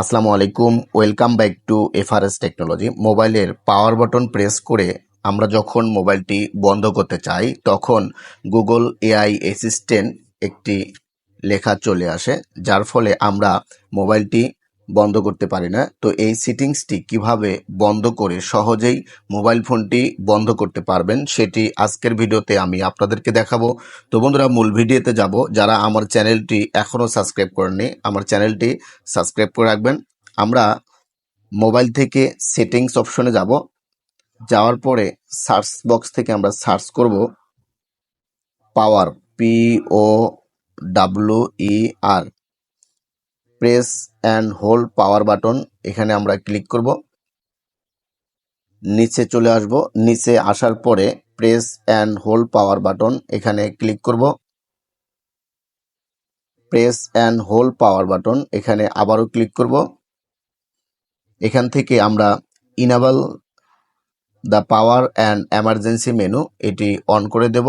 আসসালামু আলাইকুম, welcome back to FRS technology. মোবাইলের পাওয়ার বাটন প্রেস করে আমরা যখন মোবাইলটি বন্ধ করতে চাই, তখন গুগল এআই অ্যাসিস্ট্যান্ট একটি লেখা চলে আসে, যার ফলে আমরা মোবাইলটি বন্ধ করতে পারি না। তো এই সেটিংসটি কীভাবে বন্ধ করে সহজেই মোবাইল ফোনটি বন্ধ করতে পারবেন, সেটি আজকের ভিডিওতে আমি আপনাদেরকে দেখাবো। তো বন্ধুরা, মূল ভিডিওতে যাব। যারা আমার চ্যানেলটি এখনও সাবস্ক্রাইব করেননি, আমার চ্যানেলটি সাবস্ক্রাইব করে রাখবেন। আমরা মোবাইল থেকে সেটিংস অপশনে যাব। যাওয়ার পরে সার্চ বক্স থেকে আমরা সার্চ করব power P O W E R press and hold power button এখানে আমরা ক্লিক করব। নিচে চলে আসব। নিচে আসার পরে press and hold power button এখানে ক্লিক করব। Press and hold power button এখানে আবারও ক্লিক করব। এখান থেকে আমরা enable the power and emergency menu এটি অন করে দেব।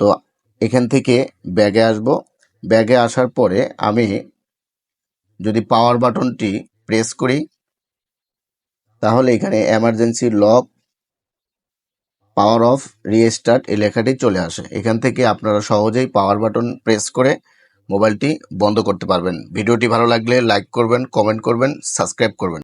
তো এখান থেকে ব্যাগে আসব। ব্যাগে আসার পরে আমি যদি পাওয়ার বাটনটি প্রেস করি, তাহলে এখানে emergency lock power off restart এই লেখাটি চলে আসে। এখান থেকে আপনারা সহজেই পাওয়ার বাটন প্রেস করে মোবাইলটি বন্ধ করতে পারবেন। ভিডিওটি ভালো লাগলে লাইক করবেন কমেন্ট করবেন সাবস্ক্রাইব করবেন।